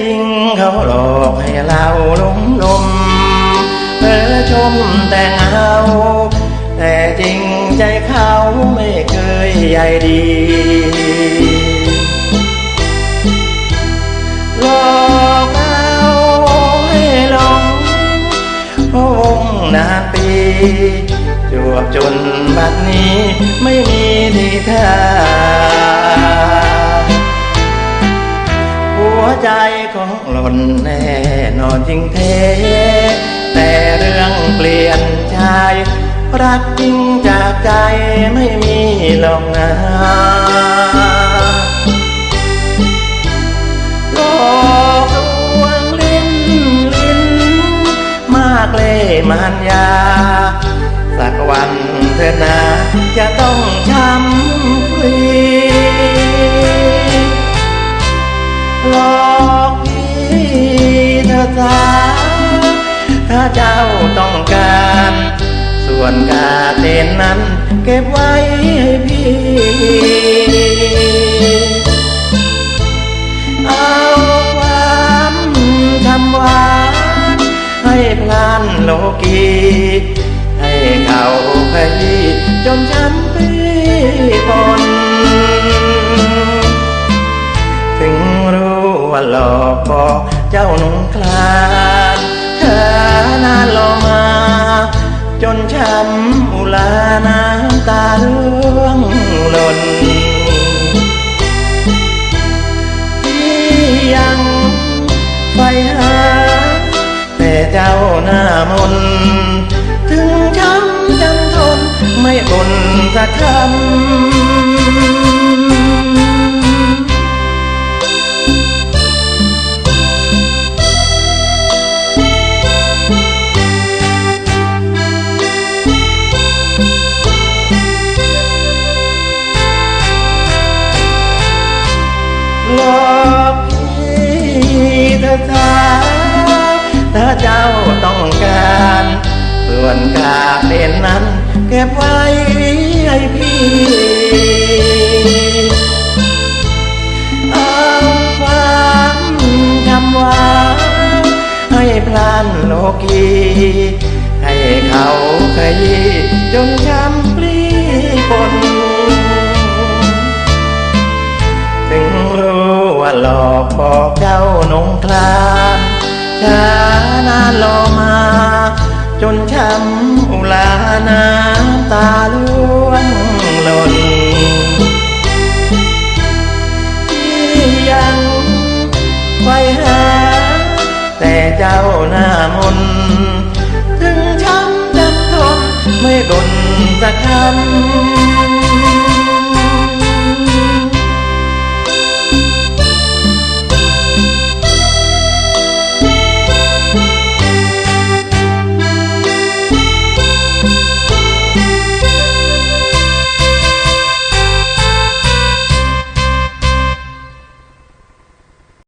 จริงเขาหลอกให้เราหลงลมเพ้อชมแต่เงาแต่จริงใจเขาไม่เคยใยดีหลอกเอาให้หลงพงนานปีจวบจนบัดนี้ไม่มีทีท่า ใจของหล่นแน่นอนจริงเท แต่เรื่องเปลี่ยนชายรักจริงจากใจไม่มีหลอกนาหลอกลวงลิ้นลิ้น มากเล่มันยา สักวันเธอนาจะต้องช้ำฟรีหลอก สาถ้าเจ้าต้องการ ส่วนกาเต้นนั้น เก็บไว้ให้พี่เอาความทำหวานให้พลานโลกีให้เขาขยี้จนช้ำปีปนถึงรู้ว่าหลอกบอก เจ้าหนุนคลานเธอนานรอมา จนช้ำอุลาน้ำตาร่วงหล่นที่ยังไฟหาแต่เจ้าหน้ามน ก็บไว้ให้พี่เอาความคำหวานให้พลานโลกีให้เขาขยี้จนช้ำปลีปนถึงรู้ว่าหลอกบอกเจ้าหนงคลานช้านานรอมา จนช้ำอุลาน้ำตาล้วนหล่นที่ยังไฟหา แต่เจ้าหน้ามนต์ถึงช้ำจำทนไม่บ่นสักคำ